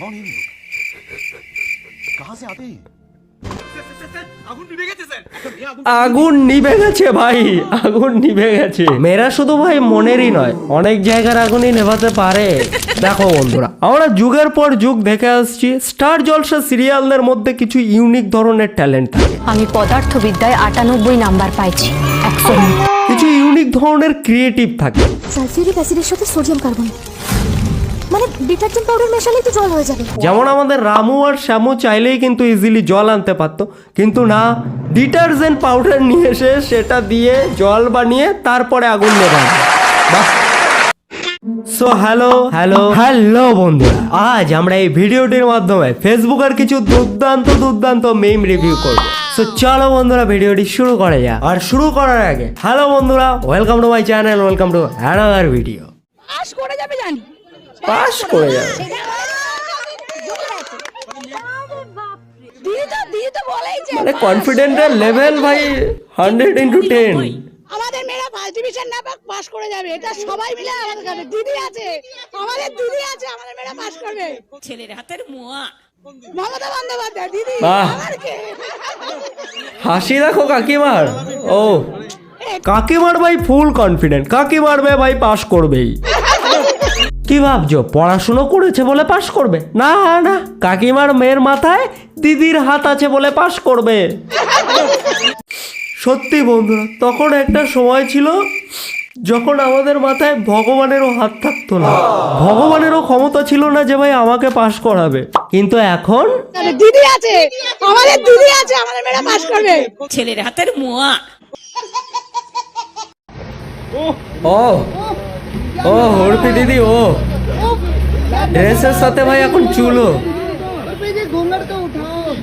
कौन है ये लोग कहाँ से आते हैं আগুন নিভে গেছে ভাই আগুন নিভে গেছে মেয়েরা শুধু ভাই মনেরই নয় অনেক জায়গার আগুনই নেভাতে পারে দেখো বন্ধুরা আমরা যুগের পর যুগ দেখে আসছি স্টার জলসা সিরিয়ালদের মধ্যে কিছু ইউনিক ধরনের ট্যালেন্ট থাকে আমি পদার্থবিদ্যায় আটানব্বই নাম্বার পাইছি একশো কিছু ইউনিক ধরনের ক্রিয়েটিভ থাকে সালফিউরিক অ্যাসিডের সাথে সোডিয়াম কার্বন মানে ডিটারজেন্ট পাউডার মেশালেই তো জল হয়ে যাবে। যেমন আমাদের রামু আর শ্যামু চাইলেই কিন্তু ইজিলি জল আনতে পারতো। কিন্তু না ডিটারজেন্ট পাউডার নিয়ে এসে সেটা দিয়ে জল বানিয়ে তারপরে আগুন বাহ। সো হ্যালো হ্যালো হ্যালো বন্ধুরা। আজ আমরা এই ভিডিওটির মাধ্যমে ফেসবুকের কিছু দুর্দান্ত দুর্দান্ত মেম রিভিউ করব। সো চলো বন্ধুরা ভিডিওটি শুরু করা যাক। আর শুরু করার আগে হ্যালো বন্ধুরা welcome to my channel welcome to another video pass করে যাবে জানি। পাস করে যাবে। দিদি তো দিদি তো বলেই যে মানে কনফিডেন্টের লেভেল ভাই হান্ড্রেড ইন্টু টেন আমাদের মেয়েরা ফার্স্ট ডিভিশন না পাক পাস করে যাবে। এটা সবাই মিলে আমাদের কাছে দিদি আছে। আমাদের দিদি আছে আমাদের মেয়েরা পাস করবে। ছেলের হাতের মোয়া। মমতা বন্দ্যোপাধ্যায় দিদি আমার কে? হাসি দেখো কাকিমার। ও। কাকিমার ভাই ফুল কনফিডেন্ট কাকি মারবে ভাই পাস করবেই। কি ভাবছ? পড়াশুনো করেছে বলে পাস করবে? না না। কাকিমার মেয়ের মাথায় দিদির হাত আছে বলে পাস করবে। সত্যি বন্ধুরা তখন একটা সময় ছিল যখন আমাদের মাথায় ভগবানেরও হাত থাকতো না। ভগবানেরও ক্ষমতা ছিল না যে ভাই আমাকে পাস করাবে। কিন্তু এখন দিদি আছে। আমাদের দিদি আছে আমাদের মেয়েরা পাস করবে। ছেলের হাতের মোয়া। ও ও হরপি দিদি, ও। ড্রেসের সাথে ভাই এখন চুলো।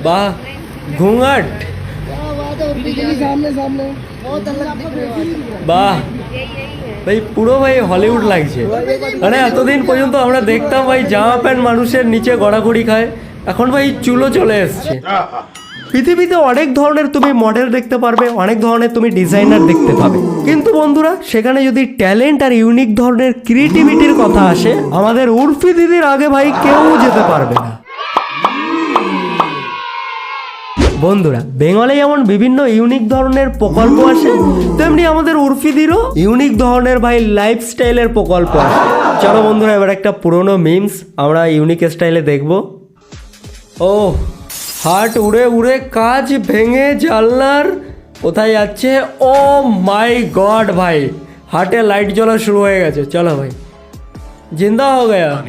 বাহ, ঘুঙাট। বাহ, ভাই, পুরো ভাই হলিউড লাগছে। মানে এতদিন পর্যন্ত আমরা দেখতাম ভাই, জামা প্যান্ট মানুষের নিচে গড়াগড়ি খায়। এখন ভাই চুলো চলে এসছে। পৃথিবীতে অনেক ধরনের তুমি মডেল দেখতে পারবে, অনেক ধরনের তুমি ডিজাইনার দেখতে পাবে। কিন্তু বন্ধুরা, সেখানে যদি ট্যালেন্ট আর ইউনিক ধরনের ক্রিয়েটিভিটির কথা আসে, আমাদের উর্ফি দিদির আগে ভাই কেউ যেতে পারবে না। বন্ধুরা, বেঙ্গলে যেমন বিভিন্ন ইউনিক ধরনের প্রকল্প আসে, তেমনি আমাদের উর্ফিদিরও ইউনিক ধরনের ভাই লাইফস্টাইলের প্রকল্প আসে। চলো বন্ধুরা, এবার একটা পুরনো মিমস আমরা ইউনিক স্টাইলে দেখব। ও হাট উড়ে উড়ে কাজ ভেঙে জানলার কোথায় যাচ্ছে? ও মাই গড ভাই হাটে লাইট জ্বলা শুরু হয়ে গেছে। চলো ভাই। জিন্দা হো গয়া।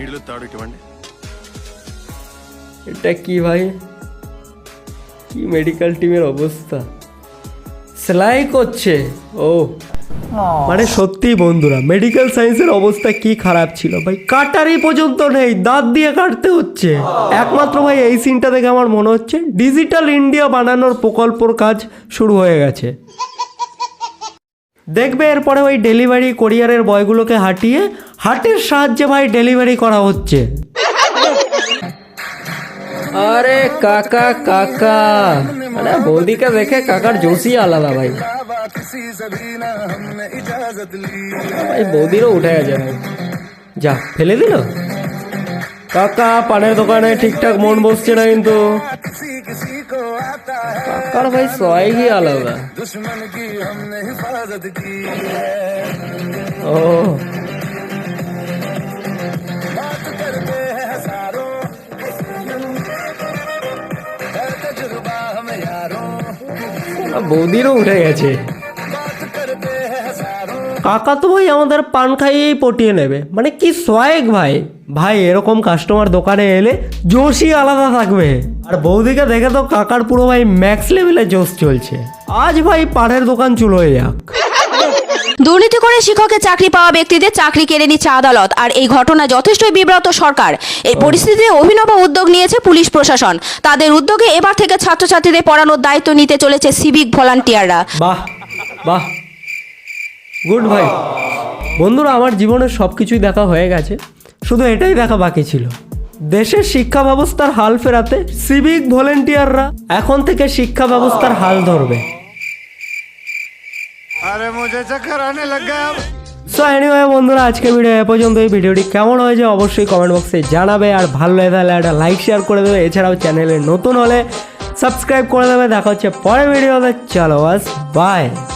এটা কি ভাই? কি মেডিকেল টিমের অবস্থা? সেলাই করছে। ও। মানে সত্যি বন্ধুরা মেডিকেল সায়েন্সের অবস্থা কি খারাপ ছিল ভাই? কাটারি পর্যন্ত নেই দাঁত দিয়ে কাটতে হচ্ছে। একমাত্র ভাই এই সিনটা দেখে আমার মনে হচ্ছে ডিজিটাল ইন্ডিয়া বানানোর প্রকল্পর কাজ শুরু হয়ে গেছে। দেখবে এরপরে ওই ডেলিভারি কোরিয়ারের বয়গুলোকে হাঁটিয়ে হাটের সাহায্যে ভাই ডেলিভারি করা হচ্ছে। আরে কাকা কাকা। আরে বৌদিকে দেখে কাকার জোশই আলাদা ভাই। বৌদিরও উঠে গেছে যা, ফেলে দিল? কাকা, পানের দোকানে ঠিকঠাক মন বসছে না কিন্তু। কাকার ভাই সবাই আলাদা? ও। বৌদিরও উঠে গেছে। কাকা তো ভাই আমাদের পান খাইয়েই পটিয়ে নেবে। মানে কি সোয়েগ ভাই? ভাই, এরকম কাস্টমার দোকানে এলে জোশই আলাদা থাকবে। আর বৌদিকে দেখে তো কাকার পুরো ভাই ম্যাক্স লেভেলে জোশ চলছে। আজ ভাই পাড়ের দোকান চুলোয় যাক। দুর্নীতি করে শিক্ষকের চাকরি পাওয়া ব্যক্তিদের চাকরি কেড়ে নিচ্ছে আদালত, আর এই ঘটনা যথেষ্টই বিব্রত সরকার। এই পরিস্থিতিতে অভিনব উদ্যোগ নিয়েছে পুলিশ প্রশাসন। তাদের উদ্যোগে এবার থেকে ছাত্রছাত্রীদের পড়ানোর দায়িত্ব নিতে চলেছে সিভিক ভলান্টিয়াররা। বাহ বাহ। গুড ভাই। বন্ধুরা, আমার জীবনের সব কিছুই দেখা হয়ে গেছে। শুধু এটাই দেখা বাকি ছিল। দেশের শিক্ষা ব্যবস্থার হাল ফেরাতে সিভিক ভলেন্টিয়াররা এখন থেকে শিক্ষা ব্যবস্থার হাল ধরবে। अरे मुझे चक्कर आने लग गया अब সো সো এনিওয়ে বন্ধুরা আজকের ভিডিও এ পর্যন্ত এই ভিডিওটি কেমন হয়েছে অবশ্যই কমেন্ট বক্সে জানাবে আর ভালো লাগে তাহলে একটা লাইক শেয়ার করে দেবে এছাড়াও চ্যানেলে নতুন হলে সাবস্ক্রাইব করে দেবে দেখা হচ্ছে পরের ভিডিওতে চলো বাস বাই